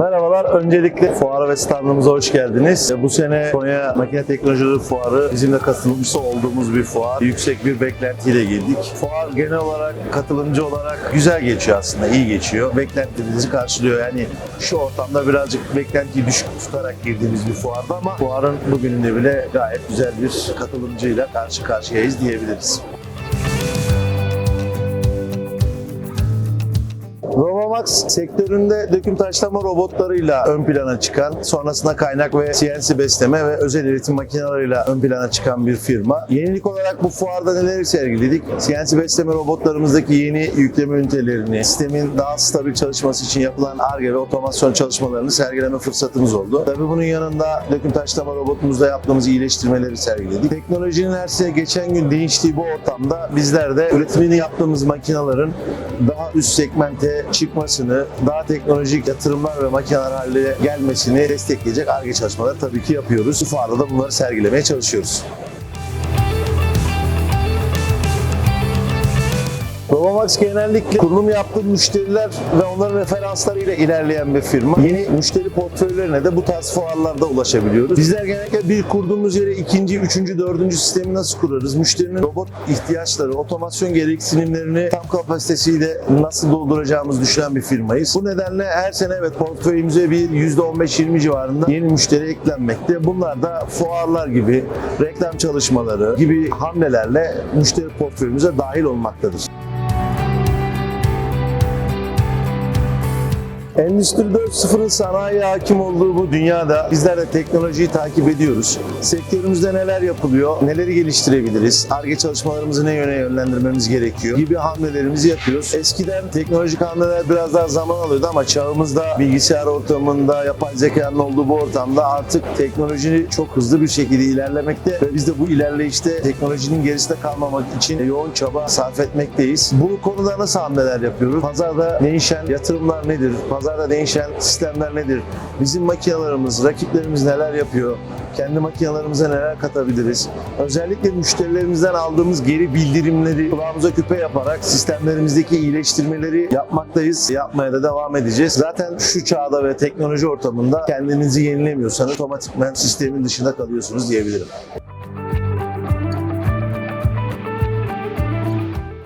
Merhabalar. Öncelikle fuara ve standımıza hoş geldiniz. Bu sene Konya Makine Teknolojileri Fuarı bizimle katılımcısı olduğumuz bir fuar. Yüksek bir beklentiyle girdik. Fuar genel olarak katılımcı olarak güzel geçiyor aslında, iyi geçiyor. Beklentilerinizi karşılıyor. Yani şu ortamda birazcık beklentiyi düşük tutarak girdiğimiz bir fuarda ama fuarın bugününde bile gayet güzel bir katılımcıyla karşı karşıyayız diyebiliriz. Robomax sektöründe döküm taşlama robotlarıyla ön plana çıkan, sonrasında kaynak ve CNC besleme ve özel üretim makineleriyle ön plana çıkan bir firma. Yenilik olarak bu fuarda neleri sergiledik? CNC besleme robotlarımızdaki yeni yükleme ünitelerini, sistemin daha stabil çalışması için yapılan ARGE ve otomasyon çalışmalarını sergileme fırsatımız oldu. Tabii bunun yanında döküm taşlama robotumuzda yaptığımız iyileştirmeleri sergiledik. Teknolojinin her sene geçen gün değiştiği bu ortamda bizler de üretimini yaptığımız makinelerin daha üst segmente çıkmasını, daha teknolojik yatırımlar ve makineler haline gelmesini destekleyecek ARGE çalışmaları tabii ki yapıyoruz. Fuarda da bunları sergilemeye çalışıyoruz. Robomax genellikle kurulum yaptığı müşteriler ve onların referanslarıyla ilerleyen bir firma. Yeni müşteri portföylerine de bu tarz fuarlarda ulaşabiliyoruz. Bizler genellikle bir kurduğumuz yere ikinci, üçüncü, dördüncü sistemi nasıl kurarız? Müşterinin robot ihtiyaçları, otomasyon gereksinimlerini tam kapasitesiyle nasıl dolduracağımızı düşünen bir firmayız. Bu nedenle her sene evet portföyümüze bir %15-20 civarında yeni müşteri eklenmekte. Bunlar da fuarlar gibi, reklam çalışmaları gibi hamlelerle müşteri portföyümüze dahil olmaktadır. Endüstri 4.0'ın sanayi hakim olduğu bu dünyada bizler de teknolojiyi takip ediyoruz. Sektörümüzde neler yapılıyor, neleri geliştirebiliriz, ARGE çalışmalarımızı ne yöne yönlendirmemiz gerekiyor gibi hamlelerimizi yapıyoruz. Eskiden teknolojik hamleler biraz daha zaman alıyordu ama çağımızda bilgisayar ortamında, yapay zekanın olduğu bu ortamda artık teknoloji çok hızlı bir şekilde ilerlemekte ve biz de bu ilerleyişte teknolojinin gerisinde kalmamak için yoğun çaba sarf etmekteyiz. Bu konuda nasıl hamleler yapıyoruz? Pazarda değişen yatırımlar nedir? Pazarda değişen sistemler nedir? Bizim makinelerimiz, rakiplerimiz neler yapıyor? Kendi makinelerimize neler katabiliriz? Özellikle müşterilerimizden aldığımız geri bildirimleri kulağımıza küpe yaparak sistemlerimizdeki iyileştirmeleri yapmaktayız. Yapmaya da devam edeceğiz. Zaten şu çağda ve teknoloji ortamında kendinizi yenilemiyorsanız otomatikmen sistemin dışında kalıyorsunuz diyebilirim.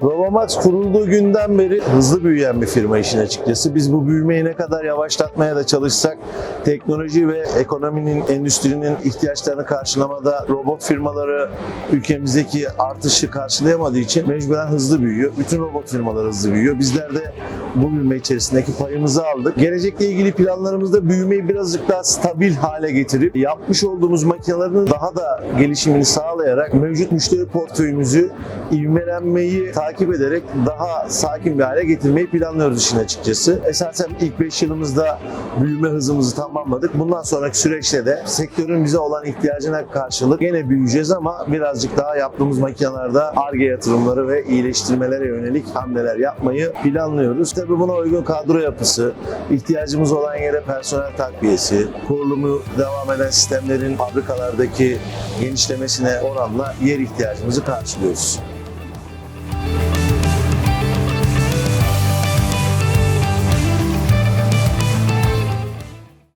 Robomax kurulduğu günden beri hızlı büyüyen bir firma işin açıkçası. Biz bu büyümeyi ne kadar yavaşlatmaya da çalışsak teknoloji ve ekonominin, endüstrinin ihtiyaçlarını karşılamada robot firmaları ülkemizdeki artışı karşılayamadığı için mecburen hızlı büyüyor. Bütün robot firmaları hızlı büyüyor. Bizler de bu büyüme içerisindeki payımızı aldık. Gelecekle ilgili planlarımızda büyümeyi birazcık daha stabil hale getirip yapmış olduğumuz makinelerin daha da gelişimini sağlayarak mevcut müşteri portföyümüzü ivmelenmeyi takip ederek daha sakin bir hale getirmeyi planlıyoruz işin açıkçası. Esasen ilk 5 yılımızda büyüme hızımızı tamamladık. Bundan sonraki süreçte de sektörün bize olan ihtiyacına karşılık gene büyüyeceğiz ama birazcık daha yaptığımız makinelerde ARGE yatırımları ve iyileştirmelere yönelik hamleler yapmayı planlıyoruz. Tabii buna uygun kadro yapısı, ihtiyacımız olan yere personel takviyesi, kurulumu devam eden sistemlerin fabrikalardaki genişlemesine oranla yer ihtiyacımızı karşılıyoruz.